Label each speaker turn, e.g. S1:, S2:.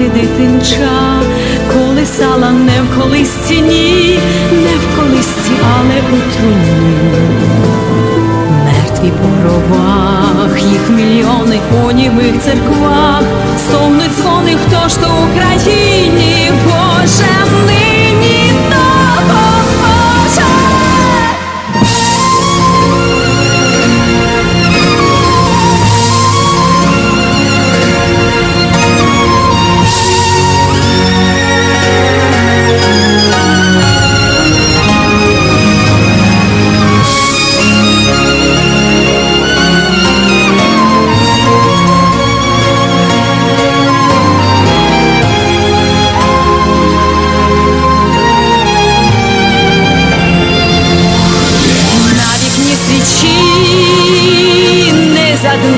S1: Мати дитинча, колисала не в колисці, ні, не в колисці, але у труні. Мертві по ровах, їх мільйони у німих церквах, стогнуть дзвони, хто ж то Україні, Боже,